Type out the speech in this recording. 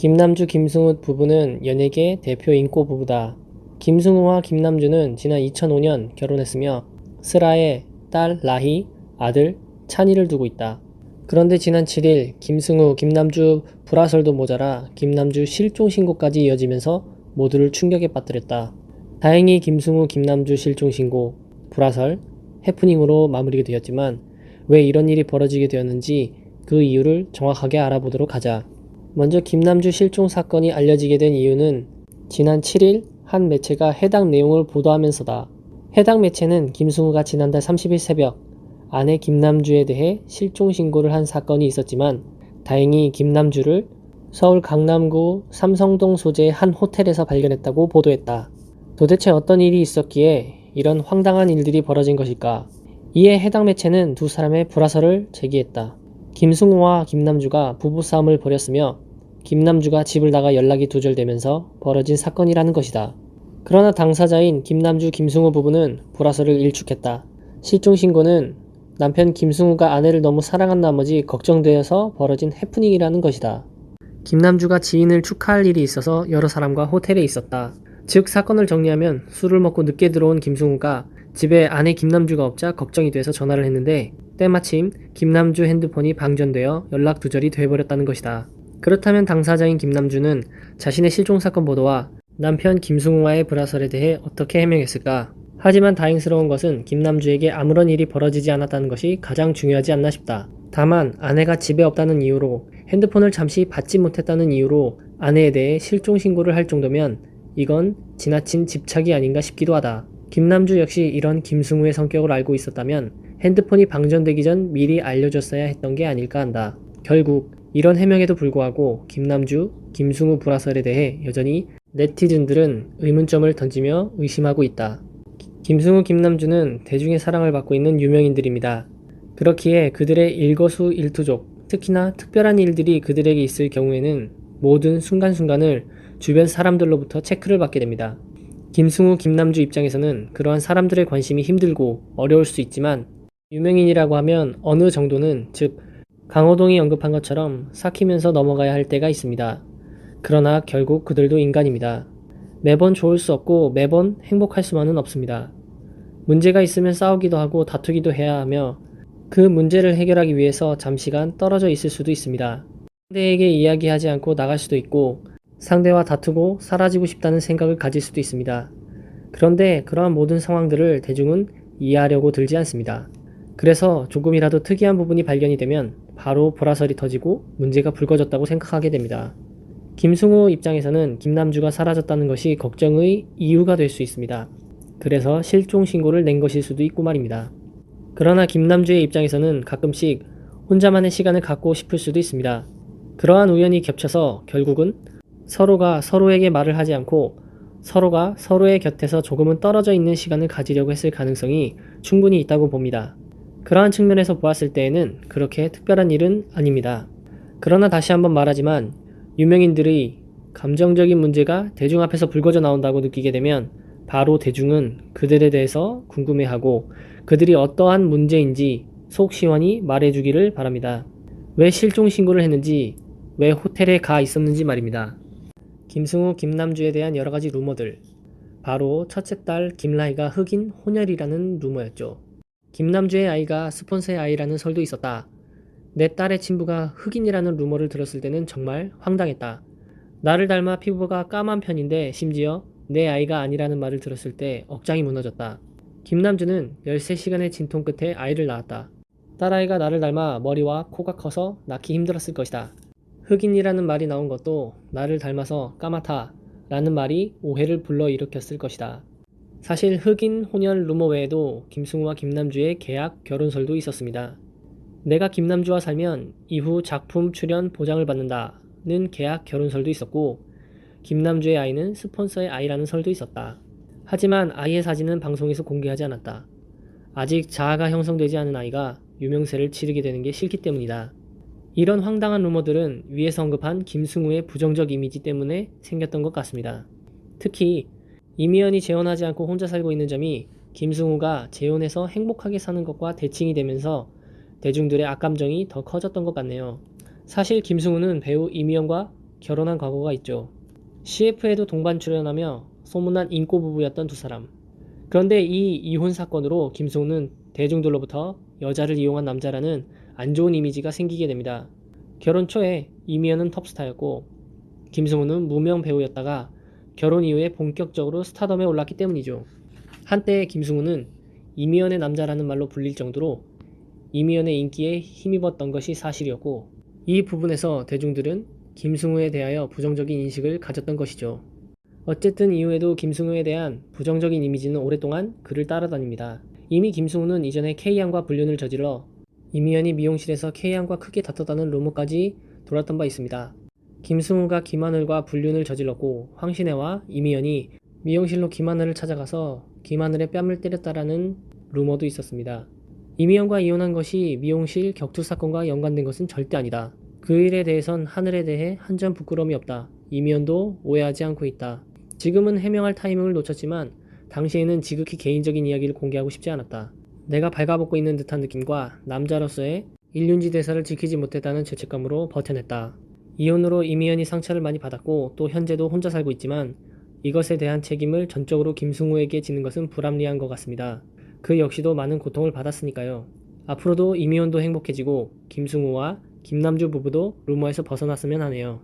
김남주 김승우 부부는 연예계 대표 인꼬 부부다. 김승우와 김남주는 지난 2005년 결혼했으며 슬아의 딸 라희, 아들 찬이를 두고 있다. 그런데 지난 7일 김승우, 김남주 불화설도 모자라 김남주 실종 신고까지 이어지면서 모두를 충격에 빠뜨렸다. 다행히 김승우, 김남주 실종 신고, 불화설, 해프닝으로 마무리가 되었지만 왜 이런 일이 벌어지게 되었는지 그 이유를 정확하게 알아보도록 하자. 먼저 김남주 실종 사건이 알려지게 된 이유는 지난 7일 한 매체가 해당 내용을 보도하면서다. 해당 매체는 김승우가 지난달 30일 새벽 아내 김남주에 대해 실종 신고를 한 사건이 있었지만 다행히 김남주를 서울 강남구 삼성동 소재의 한 호텔에서 발견했다고 보도했다. 도대체 어떤 일이 있었기에 이런 황당한 일들이 벌어진 것일까? 이에 해당 매체는 두 사람의 불화설을 제기했다. 김승우와 김남주가 부부싸움을 벌였으며 김남주가 집을 나가 연락이 두절되면서 벌어진 사건이라는 것이다. 그러나 당사자인 김남주 김승우 부부는 불화설을 일축했다. 실종 신고는 남편 김승우가 아내를 너무 사랑한 나머지 걱정되어서 벌어진 해프닝이라는 것이다. 김남주가 지인을 축하할 일이 있어서 여러 사람과 호텔에 있었다. 즉 사건을 정리하면 술을 먹고 늦게 들어온 김승우가 집에 아내 김남주가 없자 걱정이 돼서 전화를 했는데 때마침 김남주 핸드폰이 방전되어 연락 두절이 돼버렸다는 것이다. 그렇다면 당사자인 김남주는 자신의 실종 사건 보도와 남편 김승우와의 불화설에 대해 어떻게 해명했을까? 하지만 다행스러운 것은 김남주에게 아무런 일이 벌어지지 않았다는 것이 가장 중요하지 않나 싶다. 다만 아내가 집에 없다는 이유로 핸드폰을 잠시 받지 못했다는 이유로 아내에 대해 실종 신고를 할 정도면 이건 지나친 집착이 아닌가 싶기도 하다. 김남주 역시 이런 김승우의 성격을 알고 있었다면 핸드폰이 방전되기 전 미리 알려줬어야 했던 게 아닐까 한다. 결국 이런 해명에도 불구하고 김남주, 김승우 불화설에 대해 여전히 네티즌들은 의문점을 던지며 의심하고 있다. 김승우, 김남주는 대중의 사랑을 받고 있는 유명인들입니다. 그렇기에 그들의 일거수일투족, 특히나 특별한 일들이 그들에게 있을 경우에는 모든 순간순간을 주변 사람들로부터 체크를 받게 됩니다. 김승우, 김남주 입장에서는 그러한 사람들의 관심이 힘들고 어려울 수 있지만 유명인이라고 하면 어느 정도는 즉 강호동이 언급한 것처럼 삭히면서 넘어가야 할 때가 있습니다. 그러나 결국 그들도 인간입니다. 매번 좋을 수 없고 매번 행복할 수만은 없습니다. 문제가 있으면 싸우기도 하고 다투기도 해야 하며 그 문제를 해결하기 위해서 잠시간 떨어져 있을 수도 있습니다. 상대에게 이야기하지 않고 나갈 수도 있고 상대와 다투고 사라지고 싶다는 생각을 가질 수도 있습니다. 그런데 그러한 모든 상황들을 대중은 이해하려고 들지 않습니다. 그래서 조금이라도 특이한 부분이 발견이 되면 바로 보라설이 터지고 문제가 불거졌다고 생각하게 됩니다. 김승우 입장에서는 김남주가 사라졌다는 것이 걱정의 이유가 될 수 있습니다. 그래서 실종 신고를 낸 것일 수도 있고 말입니다. 그러나 김남주의 입장에서는 가끔씩 혼자만의 시간을 갖고 싶을 수도 있습니다. 그러한 우연이 겹쳐서 결국은 서로가 서로에게 말을 하지 않고 서로가 서로의 곁에서 조금은 떨어져 있는 시간을 가지려고 했을 가능성이 충분히 있다고 봅니다. 그러한 측면에서 보았을 때에는 그렇게 특별한 일은 아닙니다. 그러나 다시 한번 말하지만 유명인들의 감정적인 문제가 대중 앞에서 불거져 나온다고 느끼게 되면 바로 대중은 그들에 대해서 궁금해하고 그들이 어떠한 문제인지 속 시원히 말해주기를 바랍니다. 왜 실종 신고를 했는지, 왜 호텔에 가 있었는지 말입니다. 김승우, 김남주에 대한 여러 가지 루머들. 바로 첫째 딸 김라희가 흑인 혼혈이라는 루머였죠. 김남주의 아이가 스폰서의 아이라는 설도 있었다. 내 딸의 친부가 흑인이라는 루머를 들었을 때는 정말 황당했다. 나를 닮아 피부가 까만 편인데 심지어 내 아이가 아니라는 말을 들었을 때 억장이 무너졌다. 김남주는 13시간의 진통 끝에 아이를 낳았다. 딸아이가 나를 닮아 머리와 코가 커서 낳기 힘들었을 것이다. 흑인이라는 말이 나온 것도 나를 닮아서 까맣다 라는 말이 오해를 불러일으켰을 것이다. 사실 흑인 혼혈 루머 외에도 김승우와 김남주의 계약 결혼설도 있었습니다. 내가 김남주와 살면 이후 작품 출연 보장을 받는다는 계약 결혼설도 있었고 김남주의 아이는 스폰서의 아이라는 설도 있었다. 하지만 아이의 사진은 방송에서 공개하지 않았다. 아직 자아가 형성되지 않은 아이가 유명세를 치르게 되는 게 싫기 때문이다. 이런 황당한 루머들은 위에서 언급한 김승우의 부정적 이미지 때문에 생겼던 것 같습니다. 특히 이미연이 재혼하지 않고 혼자 살고 있는 점이 김승우가 재혼해서 행복하게 사는 것과 대칭이 되면서 대중들의 악감정이 더 커졌던 것 같네요. 사실 김승우는 배우 이미연과 결혼한 과거가 있죠. CF에도 동반 출연하며 소문난 인꼬 부부였던 두 사람. 그런데 이 이혼 사건으로 김승우는 대중들로부터 여자를 이용한 남자라는 안 좋은 이미지가 생기게 됩니다. 결혼 초에 이미연은 톱스타였고 김승우는 무명 배우였다가 결혼 이후에 본격적으로 스타덤에 올랐기 때문이죠. 한때 김승우는 이미연의 남자라는 말로 불릴 정도로 이미연의 인기에 힘입었던 것이 사실이었고 이 부분에서 대중들은 김승우에 대하여 부정적인 인식을 가졌던 것이죠. 어쨌든 이후에도 김승우에 대한 부정적인 이미지는 오랫동안 그를 따라다닙니다. 이미 김승우는 이전에 K양과 불륜을 저질러 이미연이 미용실에서 K양과 크게 다퉜다는 루머까지 돌았던 바 있습니다. 김승우가 김하늘과 불륜을 저질렀고 황신혜와 이미연이 미용실로 김하늘을 찾아가서 김하늘의 뺨을 때렸다라는 루머도 있었습니다. 이미연과 이혼한 것이 미용실 격투 사건과 연관된 것은 절대 아니다. 그 일에 대해선 하늘에 대해 한 점 부끄러움이 없다. 이미연도 오해하지 않고 있다. 지금은 해명할 타이밍을 놓쳤지만 당시에는 지극히 개인적인 이야기를 공개하고 싶지 않았다. 내가 발가벗고 있는 듯한 느낌과 남자로서의 일륜지 대사를 지키지 못했다는 죄책감으로 버텨냈다. 이혼으로 이미연이 상처를 많이 받았고 또 현재도 혼자 살고 있지만 이것에 대한 책임을 전적으로 김승우에게 지는 것은 불합리한 것 같습니다. 그 역시도 많은 고통을 받았으니까요. 앞으로도 이미연도 행복해지고 김승우와 김남주 부부도 루머에서 벗어났으면 하네요.